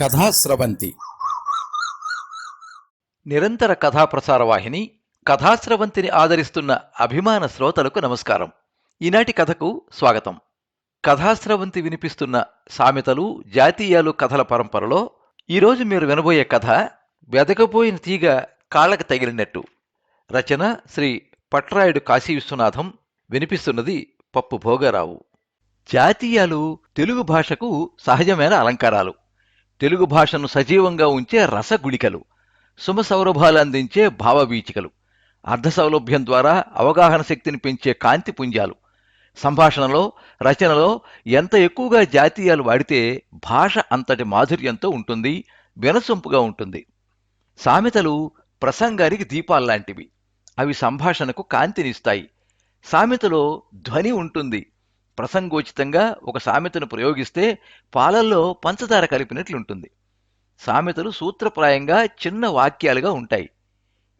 కథాస్రవంతి నిరంతర కథాప్రసార వాహిని కథాస్రవంతిని ఆదరిస్తున్న అభిమాన శ్రోతలకు నమస్కారం. ఈనాటి కథకు స్వాగతం. కథాస్రవంతి వినిపిస్తున్న సామెతలు జాతీయాలు కథల పరంపరలో ఈరోజు మీరు వినబోయే కథ వెదకపోయిన తీగ కాళ్ళకు తగిలినట్టు. రచన శ్రీ పట్రాయుడు కాశీ విశ్వనాథం వినిపిస్తున్నది పప్పు భోగరావు. జాతీయాలు తెలుగు భాషకు సహజమైన అలంకారాలు. తెలుగు భాషను సజీవంగా ఉంచే రసగుళికలు సుమ సౌరభాలు అందించే భావవీచికలు అర్ధ సౌలభ్యం ద్వారా అవగాహన శక్తిని పెంచే కాంతి పుంజాలు. సంభాషణలో రచనలో ఎంత ఎక్కువగా జాతీయాలు వాడితే భాష అంతటి మాధుర్యంతో ఉంటుంది వినసొంపుగా ఉంటుంది. సామెతలు ప్రసంగానికి దీపాల్లాంటివి. అవి సంభాషణకు కాంతినిస్తాయి. సామెతలో ధ్వని ఉంటుంది. ప్రసంగోచితంగా ఒక సామెతను ప్రయోగిస్తే పాలల్లో పంచదార కలిపినట్లుంటుంది. సామెతలు సూత్రప్రాయంగా చిన్న వాక్యాలుగా ఉంటాయి.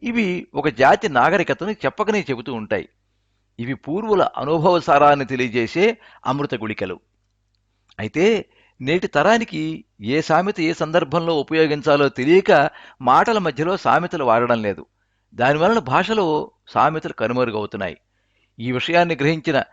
ఇవి ఒక జాతి నాగరికతను చెప్పకనే చెబుతూ ఉంటాయి. ఇవి పూర్వుల అనుభవ సారాన్ని తెలియజేసే అమృత గుళికలు. అయితే నేటి తరానికి ఏ సామెత ఏ సందర్భంలో ఉపయోగించాలో తెలియక మాటల మధ్యలో సామెతలు వాడడం లేదు. దానివలన భాషలో సామెతలు కనుమరుగవుతున్నాయి. ఈ విషయాన్ని గ్రహించిన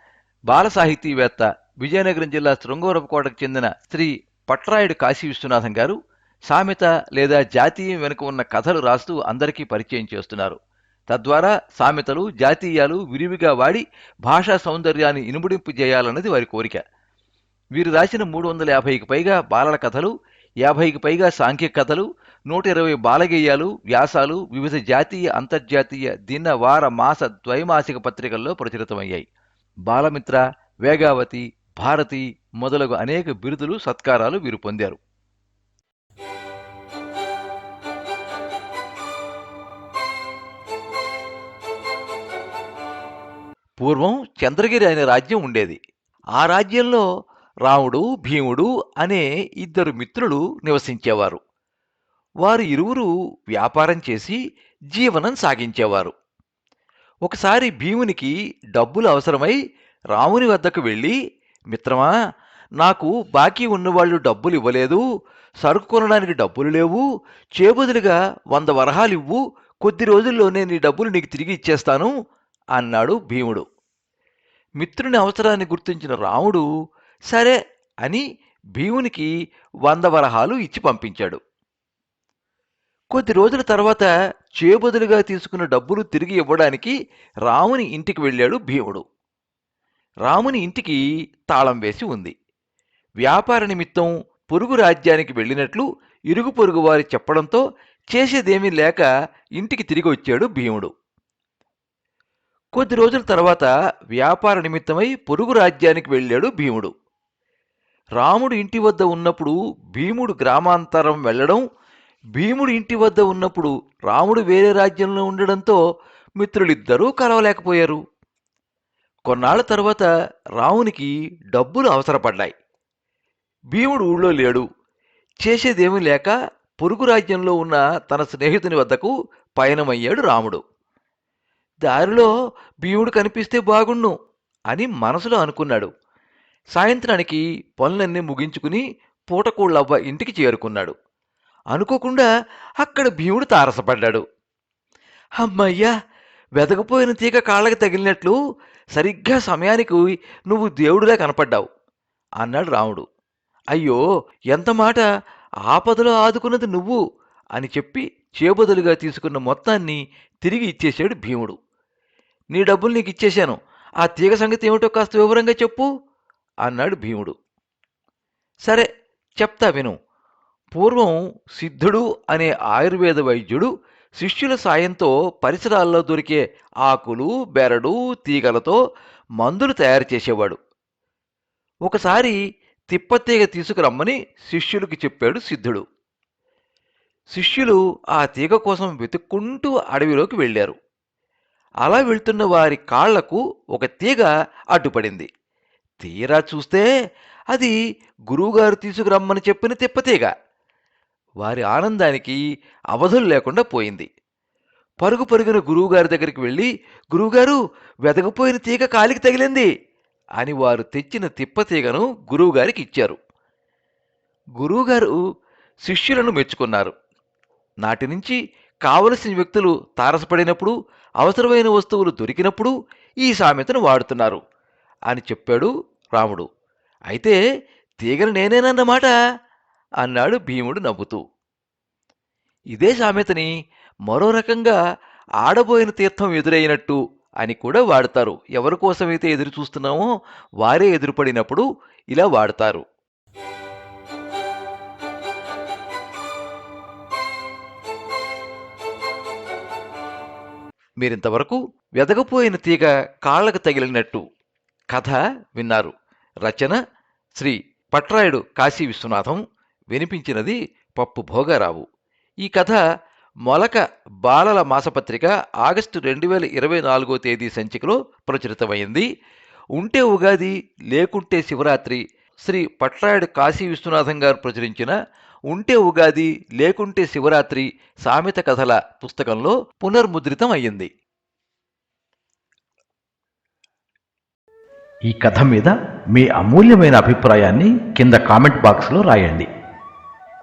బాల సాహితీవేత్త విజయనగరం జిల్లా శృంగవరపుకోటకు చెందిన శ్రీ పట్రాయుడు కాశీ విశ్వనాథం గారు సామెత లేదా జాతీయం వెనుక ఉన్న కథలు రాస్తూ అందరికీ పరిచయం చేస్తున్నారు. తద్వారా సామెతలు జాతీయాలు విరివిగా వాడి భాషా సౌందర్యాన్ని ఇనుముడింపు చేయాలన్నది వారి కోరిక. వీరు రాసిన మూడు వందల యాభైకి పైగా బాలల కథలు యాభైకి పైగా సాంఘిక కథలు నూట ఇరవై బాలగేయాలు వ్యాసాలు వివిధ జాతీయ అంతర్జాతీయ దిన వార మాస ద్వైమాసిక పత్రికల్లో ప్రచురితమయ్యాయి. బాలమిత్ర వేగావతి భారతి మొదలగు అనేక బిరుదులు సత్కారాలు వీరు పొందారు. పూర్వం చంద్రగిరి అనే రాజ్యం ఉండేది. ఆ రాజ్యంలో రాముడు భీముడు అనే ఇద్దరు మిత్రులు నివసించేవారు. వారు ఇరువురు వ్యాపారం చేసి జీవనం సాగించేవారు. ఒకసారి భీమునికి డబ్బులు అవసరమై రాముని వద్దకు వెళ్ళి మిత్రమా నాకు బాకీ ఉన్నవాళ్ళు డబ్బులు ఇవ్వలేదు సరుకు కొనడానికి డబ్బులు లేవు చేబదులుగా వంద వరహాలు ఇవ్వు కొద్ది రోజుల్లోనే నీ డబ్బులు నీకు తిరిగి ఇచ్చేస్తాను అన్నాడు భీముడు. మిత్రుని అవసరాన్ని గుర్తించిన రాముడు సరే అని భీమునికి వంద వరహాలు ఇచ్చి పంపించాడు. కొద్ది రోజుల తర్వాత చేబదులుగా తీసుకున్న డబ్బులు తిరిగి ఇవ్వడానికి రాముని ఇంటికి వెళ్ళాడు భీముడు. రాముని ఇంటికి తాళం వేసి ఉంది. వ్యాపార నిమిత్తం పొరుగు రాజ్యానికి వెళ్ళినట్లు ఇరుగు పొరుగు వారి చెప్పడంతో చేసేదేమీ లేక ఇంటికి తిరిగి వచ్చాడు భీముడు. కొద్ది రోజుల తర్వాత వ్యాపార నిమిత్తమై పొరుగు రాజ్యానికి వెళ్ళాడు భీముడు. రాముడు ఇంటి వద్ద ఉన్నప్పుడు భీముడు గ్రామాంతరం వెళ్ళడం భీముడు ఇంటి వద్ద ఉన్నప్పుడు రాముడు వేరే రాజ్యంలో ఉండడంతో మిత్రులిద్దరూ కలవలేకపోయారు. కొన్నాళ్ళ తర్వాత రామునికి డబ్బులు అవసరపడ్డాయి. భీముడు ఊళ్ళో లేడు. చేసేదేమీ లేక పొరుగు రాజ్యంలో ఉన్న తన స్నేహితుని వద్దకు పయనమయ్యాడు రాముడు. దారిలో భీముడు కనిపిస్తే బాగుండు అని మనసులో అనుకున్నాడు. సాయంత్రానికి పనులన్నీ ముగించుకుని పూటకూళ్ళవ్వ ఇంటికి చేరుకున్నాడు. అనుకోకుండా అక్కడ భీముడు తారసపడ్డాడు. అమ్మయ్యా వెదకపోయిన తీగ కాళ్ళకి తగిలినట్లు సరిగ్గా సమయానికి నువ్వు దేవుడిలా కనపడ్డావు అన్నాడు రాముడు. అయ్యో ఎంత మాట ఆపదలో ఆదుకున్నది నువ్వు అని చెప్పి చేబదులుగా తీసుకున్న మొత్తాన్ని తిరిగి ఇచ్చేశాడు భీముడు. నీ డబ్బులు నీకు ఇచ్చేశాను. ఆ తీగ సంగతి ఏమిటో కాస్త వివరంగా చెప్పు అన్నాడు భీముడు. సరే చెప్తా విను. పూర్వం సిద్ధుడు అనే ఆయుర్వేద వైద్యుడు శిష్యుల సాయంతో పరిసరాల్లో దొరికే ఆకులు బెరడు తీగలతో మందులు తయారు చేసేవాడు. ఒకసారి తిప్పతీగ తీసుకురమ్మని శిష్యులకు చెప్పాడు సిద్ధుడు. శిష్యులు ఆ తీగ కోసం వెతుక్కుంటూ అడవిలోకి వెళ్ళారు. అలా వెళ్తున్న వారి కాళ్ళకు ఒక తీగ అడ్డుపడింది. తీరా చూస్తే అది గురువుగారు తీసుకురమ్మని చెప్పిన తిప్పతీగ. వారి ఆనందానికి అవధులు లేకుండా పోయింది. పరుగు పరుగున గురువుగారి దగ్గరికి వెళ్ళి గురువుగారు వెదగపోయిన తీగ కాలికి తగిలింది అని వారు తెచ్చిన తిప్పతీగను గురువుగారికి ఇచ్చారు. గురువుగారు శిష్యులను మెచ్చుకున్నారు. నాటి నుంచి కావలసిన వ్యక్తులు తారసపడినప్పుడు అవసరమైన వస్తువులు దొరికినప్పుడు ఈ సామెతను వాడుతున్నారు అని చెప్పాడు రాముడు. అయితే తీగను నేనేనన్నమాట. అన్నాడు భీముడు నవ్వుతూ. ఇదే సామెతని మరో రకంగా ఆడబోయిన తీర్థం ఎదురైనట్టు అని కూడా వాడతారు. ఎవరి కోసమైతే ఎదురు చూస్తున్నామో వారే ఎదురుపడినప్పుడు ఇలా వాడతారు. మీరింతవరకు వెదగపోయిన తీగ కాళ్ళకు తగిలినట్టు కథ విన్నారు రచన శ్రీ పట్రాయుడు కాశీ విశ్వనాథం. వినిపించినది పప్పు భోగారావు. ఈ కథ మొలక బాలల మాసపత్రిక ఆగస్టు రెండు వేల ఇరవై నాలుగో తేదీ సంచికలో ప్రచురితమైంది. ఉంటే ఉగాది లేకుంటే శివరాత్రి శ్రీ పట్రాయుడు కాశీ విశ్వనాథం గారు ప్రచురించిన ఉంటే ఉగాది లేకుంటే శివరాత్రి సామెత కథల పుస్తకంలో పునర్ముద్రితం అయ్యింది. ఈ కథ మీద మీ అమూల్యమైన అభిప్రాయాన్ని కింద కామెంట్ బాక్స్లో రాయండి.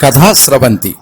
కథా స్రవంతి